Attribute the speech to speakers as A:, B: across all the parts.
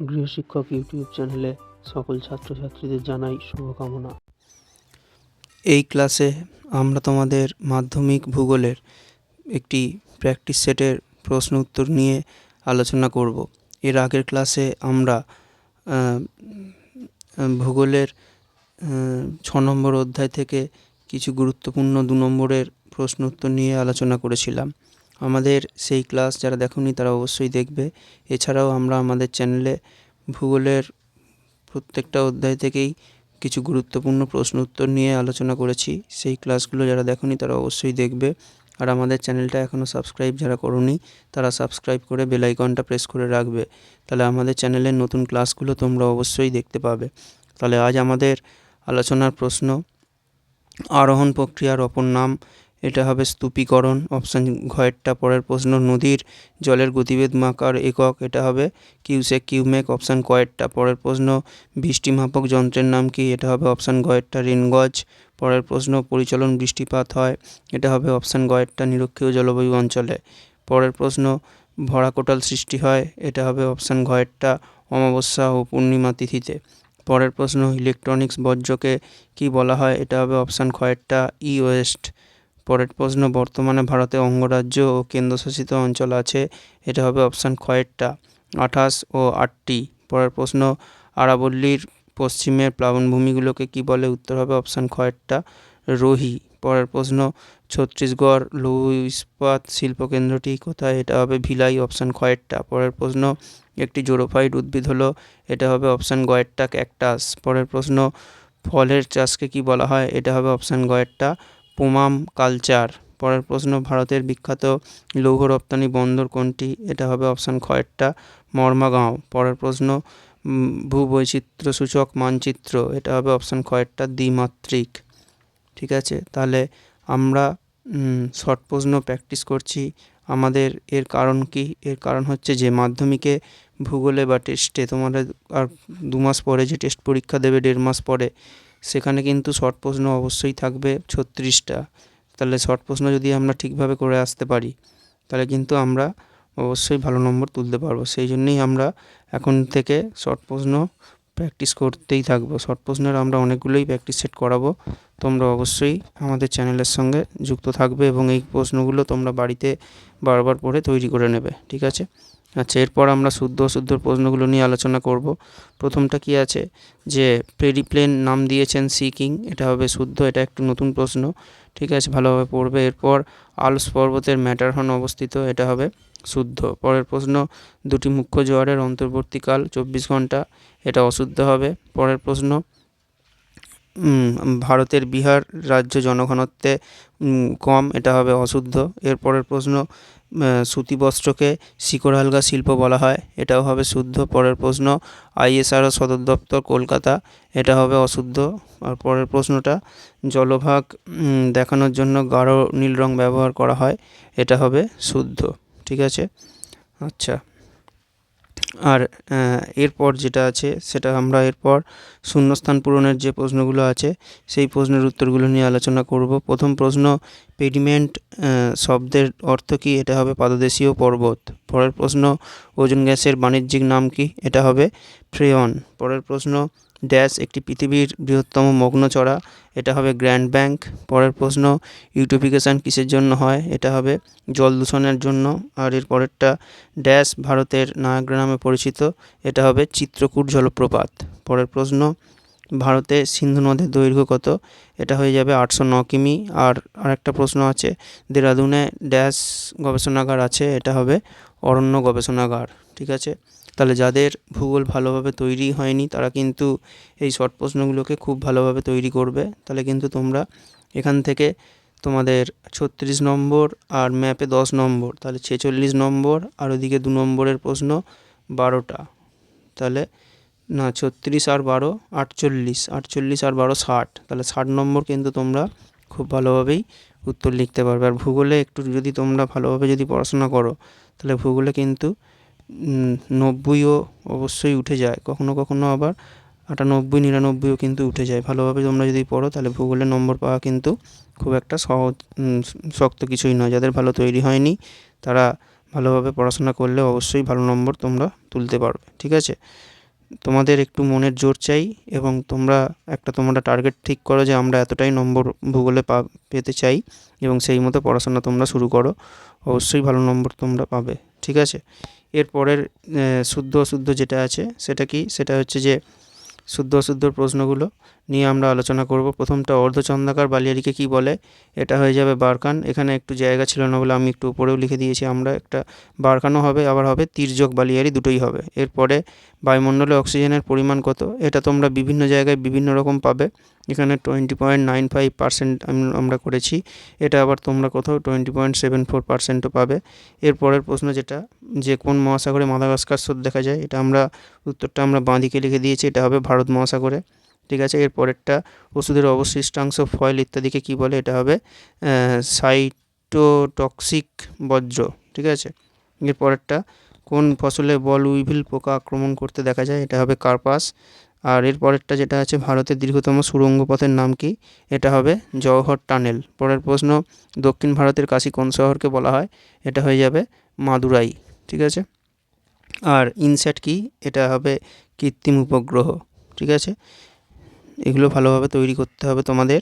A: গৃহশিক্ষক YouTube চ্যানেলে সকল ছাত্রছাত্রীদের জানাই শুভকামনা।
B: এই ক্লাসে আমরা তোমাদের মাধ্যমিক ভূগোলের একটি প্র্যাকটিস সেটের প্রশ্ন উত্তর নিয়ে আলোচনা করব। এর আগের ক্লাসে আমরা ভূগোলের ছ নম্বর অধ্যায় থেকে কিছু গুরুত্বপূর্ণ দু নম্বরের প্রশ্ন উত্তর নিয়ে আলোচনা করেছিলাম। আমাদের সেই ক্লাস যারা দেখোনি তারা অবশ্যই দেখবে। এছাড়াও আমরা আমাদের চ্যানেলে ভূগোলের প্রত্যেকটা অধ্যায় থেকেই কিছু গুরুত্বপূর্ণ প্রশ্ন উত্তর নিয়ে আলোচনা করেছি। সেই ক্লাসগুলো যারা দেখোনি তারা অবশ্যই দেখবে। আর আমাদের চ্যানেলটা এখনও সাবস্ক্রাইব যারা করোনি, তারা সাবস্ক্রাইব করে বেল আইকনটা প্রেস করে রাখবে। তাহলে আমাদের চ্যানেলের নতুন ক্লাসগুলো তোমরা অবশ্যই দেখতে পাবে। তাহলে আজ আমাদের আলোচনার প্রশ্ন, আরোহণ প্রক্রিয়ার অপর নাম এটা হবে স্তূপীকরণ। অপশান ঘয়েরটা পরের প্রশ্ন, নদীর জলের গতিবেদ মাকার একক, এটা হবে কিউসেক, কিউমেক। অপশান কয়েরটা পরের প্রশ্ন বৃষ্টি মাপক যন্ত্রের নাম কি? এটা হবে অপশান গয়েরটা রেনগজ। পরের প্রশ্ন, পরিচলন বৃষ্টিপাত হয়। এটা হবে অপশান গয়েরটা নিরক্ষীয় জলবায়ু অঞ্চলে। পরের প্রশ্ন ভরাকোটাল সৃষ্টি হয়। এটা হবে অপশান ঘয়েরটা অমাবস্যা ও পূর্ণিমা তিথিতে। পরের প্রশ্ন ইলেকট্রনিক্স বর্জ্যকে কি বলা হয়? এটা হবে অপশান খয়েরটা ই ওয়েস্ট পরের প্রশ্ন, বর্তমানে ভারতে অঙ্গরাজ্য ও কেন্দ্রশাসিত অঞ্চল আছে, এটা হবে অপশান খয়েরটা আঠাশ ও আটটি। পরের প্রশ্ন, আরাবল্লীর পশ্চিমের প্লাবনভূমিগুলোকে কি বলে উত্তর হবে অপশান খয়েরটা রোহি। পরের প্রশ্ন, ছত্তিশগড় লৌহ ইস্পাত শিল্পকেন্দ্রটি কোথায়, এটা হবে ভিলাই, অপশান খয়েরটা পরের প্রশ্ন, একটি জোরোফাইড উদ্ভিদ হলো, এটা হবে অপশান গয়েরটা ক্যাকটাস। পরের প্রশ্ন, ফলের চাষকে কি বলা হয়, এটা হবে অপশান গয়েরটা পোমাম কালচার পরের প্রশ্ন ভারতের বিখ্যাত লৌহ রপ্তানি বন্দর কোনটি? এটা হবে অপশান খয়েরটা মর্মাগাঁও পরের প্রশ্ন উম, ভূবৈচিত্র্য সূচক মানচিত্র এটা হবে অপশান খয়েরটা দ্বিমাত্রিক। ঠিক আছে? তাহলে আমরা শর্ট প্রশ্ন প্র্যাকটিস করছি। আমাদের এর কারণ কি? এর কারণ হচ্ছে যে মাধ্যমিকে ভূগোলে বা টেস্টে তোমাদের আর দু মাস পরে যে টেস্ট পরীক্ষা দেবে দেড় মাস পরে সেখানে কিন্তু শর্ট প্রশ্ন অবশ্যই থাকবে ছত্রিশটা। তাহলে শর্ট প্রশ্ন যদি আমরা ঠিকভাবে করে আসতে পারি, তাহলে কিন্তু আমরা অবশ্যই ভালো নম্বর তুলতে পারব। সেই জন্যেই আমরা এখন থেকে শর্ট প্রশ্ন প্র্যাকটিস করতেই থাকব। শর্ট প্রশ্নের আমরা অনেকগুলোই প্র্যাকটিস সেট করাবো। তোমরা অবশ্যই আমাদের চ্যানেলের সঙ্গে যুক্ত থাকবে এবং এই প্রশ্নগুলো তোমরা বাড়িতে বারবার পড়ে তৈরি করে নেবে, ঠিক আছে? আচ্ছা এরপর আমরা শুদ্ধ অশুদ্ধ প্রশ্নগুলো নিয়ে আলোচনা করব। প্রথমটা কি আছে? যে পেরিপ্লেন নাম দিয়েছেন সি কিং, এটা হবে শুদ্ধ, এটা একটু নতুন প্রশ্ন। ঠিক আছে, ভালোভাবে পড়বে। এরপর আলস পর্বতের ম্যাটারহন অবস্থিত, এটা হবে শুদ্ধ। পরের প্রশ্ন, দুটি মুখ্য জোয়ারের অন্তর্বর্তীকাল চব্বিশ ঘণ্টা, এটা অশুদ্ধ হবে। পরের প্রশ্ন ভারতের বিহার রাজ্য জনঘনত্বে কম, এটা হবে অশুদ্ধ। এরপরের প্রশ্ন সুতি বস্ত্রকে শিকড়হালগা শিল্প বলা হয়। এটাও হবে শুদ্ধ। পরের প্রশ্ন আইএসআরও সদর দপ্তর কলকাতা। এটা হবে অশুদ্ধ। আর পরের প্রশ্নটা, জলভাগ দেখানোর জন্য গাঢ় নীল রং ব্যবহার করা হয়। এটা হবে শুদ্ধ। ঠিক আছে? আচ্ছা। আর এরপর যেটা আছে সেটা আমরা এরপর শূন্যস্থান পূরণের যে প্রশ্নগুলো আছে সেই প্রশ্নের উত্তরগুলো নিয়ে আলোচনা করব। প্রথম প্রশ্ন, পেডিমেন্ট শব্দের অর্থ কি? এটা হবে পাদদেশীয় পর্বত। পরের প্রশ্ন, ওজন গ্যাসের বাণিজ্যিক নাম কি? এটা হবে ফ্রেয়ন। পরের প্রশ্ন ড্যাশ একটি পৃথিবীর বৃহত্তম মগ্নচড়া এটা হবে গ্র্যান্ড ব্যাংক। পরের প্রশ্ন ইউটোফিকেশান কিসের জন্য হয়? এটা হবে জল দূষণের জন্য। আর এর পরেরটা, ড্যাশ ভারতের নায়াগ্রা নামে পরিচিত। এটা হবে চিত্রকূট জলপ্রপাত। পরের প্রশ্ন, ভারতে সিন্ধু নদের দৈর্ঘ্য কত? এটা হয়ে যাবে আটশো ন কিমি। আর আরেকটা প্রশ্ন আছে, দেরাদুনে ড্যাশ গবেষণাগার আছে? এটা হবে অরণ্য গবেষণাগার। ঠিক আছে? তাহলে যাদের ভূগোল ভালোভাবে তৈরি হয়নি, তারা কিন্তু এই শর্ট প্রশ্নগুলোকে খুব ভালোভাবে তৈরি করবে। তাহলে কিন্তু তোমরা এখান থেকে তোমাদের ছত্রিশ নম্বর আর ম্যাপে দশ নম্বর, তাহলে ছেচল্লিশ নম্বর আর ওদিকে দু নম্বরের প্রশ্ন বারোটা। তাহলে না, ছত্রিশ আর বারো, আটচল্লিশ আটচল্লিশ আর বারো, ষাট। তাহলে ষাট নম্বর কিন্তু তোমরা খুব ভালোভাবেই উত্তর লিখতে পারবে। আর ভূগোলে একটু যদি তোমরা ভালোভাবে যদি পড়াশোনা করো, তাহলে ভূগোলে কিন্তু নব্বইও অবশ্যই উঠে যায়। কখনো কখনো আবার আটানব্বই, নিরানব্বইও কিন্তু উঠে যায়। ভালোভাবে তোমরা যদি পড়ো, তাহলে ভূগোলে নম্বর পাওয়া কিন্তু খুব একটা সহজ শক্ত কিছুই নয়। যাদের ভালো তৈরি হয়নি, তারা ভালোভাবে পড়াশোনা করলে অবশ্যই ভালো নম্বর তোমরা তুলতে পারবে। ঠিক আছে? তোমাদের একটু মনের জোর চাই এবং তোমরা একটা তোমরা টার্গেট ঠিক করো যে আমরা এতটাই নম্বর ভূগোলে পা, পেতে চাই এবং সেই মতো পড়াশোনা তোমরা শুরু করো। অবশ্যই ভালো নম্বর তোমরা পাবে। ঠিক আছে? এরপরের শুদ্ধ অশুদ্ধ যেটা আছে সেটা কি? সেটা হচ্ছে যে, শুদ্ধ অশুদ্ধর প্রশ্নগুলো নিয়ে আমরা আলোচনা করব। প্রথমটা অর্ধচন্দ্রাকার বালিয়ারিকে কি বলে? এটা হয়ে যাবে বারকান। এখানে একটু জায়গা ছিল না বলে আমি একটু উপরেও লিখে দিয়েছি। আমরা একটা বারকানও হবে, আবার হবে তির্যক বালিয়ারি দুটোই হবে। এরপরে বায়ুমণ্ডলে অক্সিজেনের পরিমাণ কত? এটা তোমরা বিভিন্ন জায়গায় বিভিন্ন রকম পাবে। এখানে twenty point nine five percent আমরা করেছি। এটা আবার তোমরা কোথাও টোয়েন্টি পয়েন্ট সেভেন ফোর পার্সেন্টও পাবে। এরপরের প্রশ্ন যেটা, যে কোন মহাসাগরে মাদাগাস্কার স্রোত দেখা যায়? এটা আমরা, উত্তরটা আমরা বাঁদিকে লিখে দিয়েছি। এটা হবে ভারত মহাসাগরে। ঠিক আছে? এর পরেরটা, ওষুধের অবশিষ্টাংশ, ফয়েল ইত্যাদিকে কি বলে? এটা হবে সাইটোটক্সিক বজ্র ঠিক আছে? এর পরেরটা, কোন ফসলে বল উইভিল পোকা আক্রমণ করতে দেখা যায়? এটা হবে কার্পাস। আর এর পরেরটা যেটা আছে, ভারতের দীর্ঘতম সুড়ঙ্গ পথের নাম কি? এটা হবে জওহর টানেল। পরের প্রশ্ন, দক্ষিণ ভারতের কাশী কোন শহরকে বলা হয়? এটা হয়ে যাবে মাদুরাই, ঠিক আছে? আর ইনস্যাট কি? এটা হবে কৃত্রিম উপগ্রহ, ঠিক আছে? এগুলো ভালোভাবে তৈরি করতে হবে তোমাদের।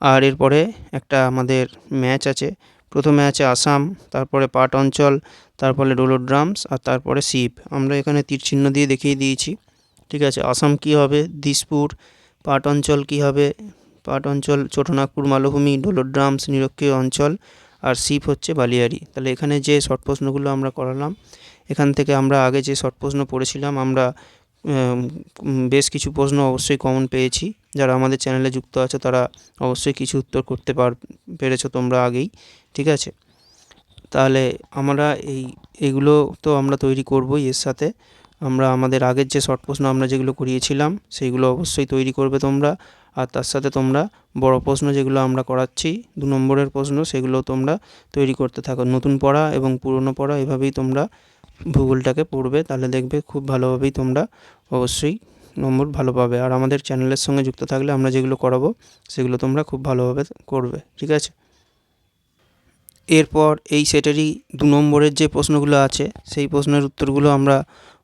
B: আর এরপরে একটা আমাদের ম্যাচ আছে। প্রথমে আছে আসাম, তারপরে পাট অঞ্চল, তারপরে ডোলোড্রামস আর তারপরে শিব আমরা এখানে তীর চিহ্ন দিয়ে দেখিয়ে দিয়েছি। ঠিক আছে, আসাম কি হবে? দিসপুর, পাট অঞ্চল কি হবে? পাট অঞ্চল, ছোটনাগপুর, মালভূমি ডোলোড্রামস নিরক্ষীয় অঞ্চল, আর শিব হচ্ছে বালিয়ারি তাহলে এখানে যে শর্ট প্রশ্নগুলো আমরা করালাম, এখান থেকে আমরা আগে যে শর্ট প্রশ্ন পড়েছিলাম, আমরা বেশ কিছু প্রশ্ন অবশ্যই কমন পেয়েছি। যারা আমাদের চ্যানেলে যুক্ত আছে, তারা অবশ্যই কিছু উত্তর করতে পার, পেরেছ তোমরা আগেই, ঠিক আছে? তাহলে আমরা এই, এগুলো তো আমরা তৈরি করবই এর সাথে। আমরা আমাদের আগের যে শর্ট প্রশ্ন আমরা যেগুলো করিয়েছিলাম, সেইগুলো অবশ্যই তৈরি করবে তোমরা। আর তার সাথে তোমরা বড় প্রশ্ন যেগুলো আমরা করাচ্ছি, দু নম্বরের প্রশ্ন, সেগুলো তোমরা তৈরি করতে থাকো। নতুন পড়া এবং পুরনো পড়া, এভাবেই তোমরা ভূগোলটাকে পড়বে, তাহলে দেখবে খুব ভালোভাবেই তোমরা অবশ্যই নম্বর ভালো পাবে। আর আমাদের চ্যানেলের সঙ্গে যুক্ত থাকলে আমরা যেগুলো করাবো, সেগুলো তোমরা খুব ভালোভাবে করবে, ঠিক আছে? এরপর এই সেটেরই দু নম্বরের যে প্রশ্নগুলো আছে, সেই প্রশ্নের উত্তরগুলো আমরা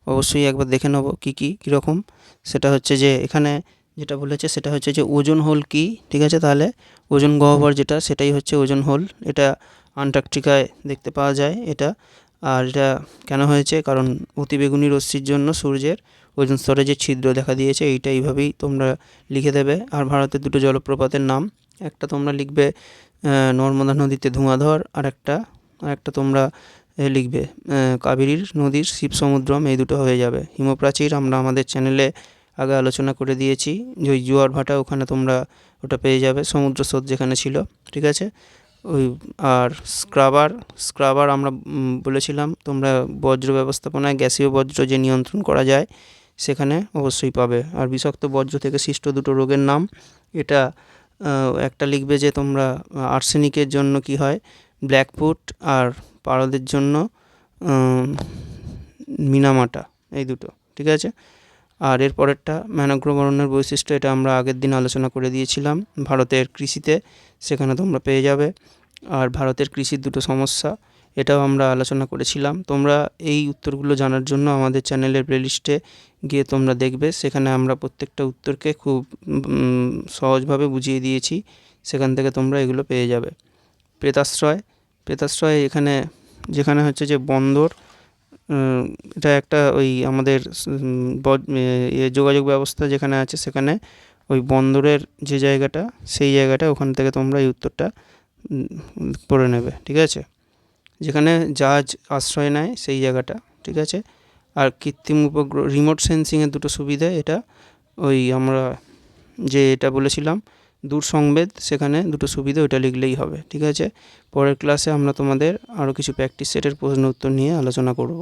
B: অবশ্যই একবার দেখে নেব কী কী কীরকম সেটা হচ্ছে যে এখানে যেটা বলেছে, সেটা হচ্ছে যে ওজন হোল কি, ঠিক আছে? তাহলে ওজন গহ্বর যেটা, সেটাই হচ্ছে ওজন হোল। এটা আন্টার্কটিকায় দেখতে পাওয়া যায়, এটা আর এটা কেন হয়েছে? কারণ অতিবেগুনি রশ্মির জন্য সূর্যের ওজন স্তরে যে ছিদ্র দেখা দিয়েছে, এইটা এইভাবেই তোমরা লিখে দেবে। আর ভারতের দুটো জলপ্রপাতের নাম, একটা তোমরা লিখবে নর্মদা নদীতে ধোঁয়াধর আর একটা আর একটা তোমরা লিখবে কাবেরীর নদীর শিব সমুদ্রম এই দুটো হয়ে যাবে। হিমপ্রাচীর আমরা আমাদের চ্যানেলে আগে আলোচনা করে দিয়েছি, যে জোয়ার ভাটা ওখানে তোমরা ওটা পেয়ে যাবে সমুদ্র স্রোত যেখানে ছিল, ঠিক আছে? ওই আর স্ক্রাবার স্ক্রাবার আমরা বলেছিলাম, তোমরা বজ্র ব্যবস্থাপনায় গ্যাসীয় বজ্র যে নিয়ন্ত্রণ করা যায়, সেখানে অবশ্যই পাবে। আর বিষাক্ত বজ্র থেকে সৃষ্ট দুটো রোগের নাম, এটা একটা লিখবে যে তোমরা আর্সেনিকের জন্য কি হয় ব্ল্যাকফুট আর পারদের জন্য মিনামাটা, এই দুটো, ঠিক আছে? আর এর পরেরটা বৈশিষ্ট্য, এটা আমরা আগের দিন আলোচনা করে দিয়েছিলাম, ভারতের কৃষিতে, সেখানে তোমরা পেয়ে যাবে। আর ভারতের কৃষির দুটো সমস্যা, এটাও আমরা আলোচনা করেছিলাম। তোমরা এই উত্তরগুলো জানার জন্য আমাদের চ্যানেলের প্লেলিস্টে গিয়ে তোমরা দেখবে, সেখানে আমরা প্রত্যেকটা উত্তরকে খুব সহজভাবে বুঝিয়ে দিয়েছি, সেখান থেকে তোমরা এগুলো পেয়ে যাবে। প্রেতাশ্রয় প্রেতাশ্রয় এখানে, যেখানে হচ্ছে যে বন্দর এটা একটা ওই আমাদের যোগাযোগ ব্যবস্থা যেখানে আছে, সেখানে ওই বন্দরের যে জায়গাটা, সেই জায়গাটা ওখান থেকে তোমরা এই উত্তরটা পড়ে নেবে, ঠিক আছে? যেখানে জাহাজ আশ্রয় নেয় সেই জায়গাটা, ঠিক আছে? আর কৃত্রিম উপগ্রহ রিমোট সেন্সিংয়ের দুটো সুবিধা, এটা ওই আমরা যে এটা বলেছিলাম, দূর সংবেদ, সেখানে দুটো সুবিধা ওইটা লিখলেই হবে, ঠিক আছে? পরের ক্লাসে আমরা তোমাদের আরও কিছু প্র্যাকটিস সেটের প্রশ্ন উত্তর নিয়ে আলোচনা করব।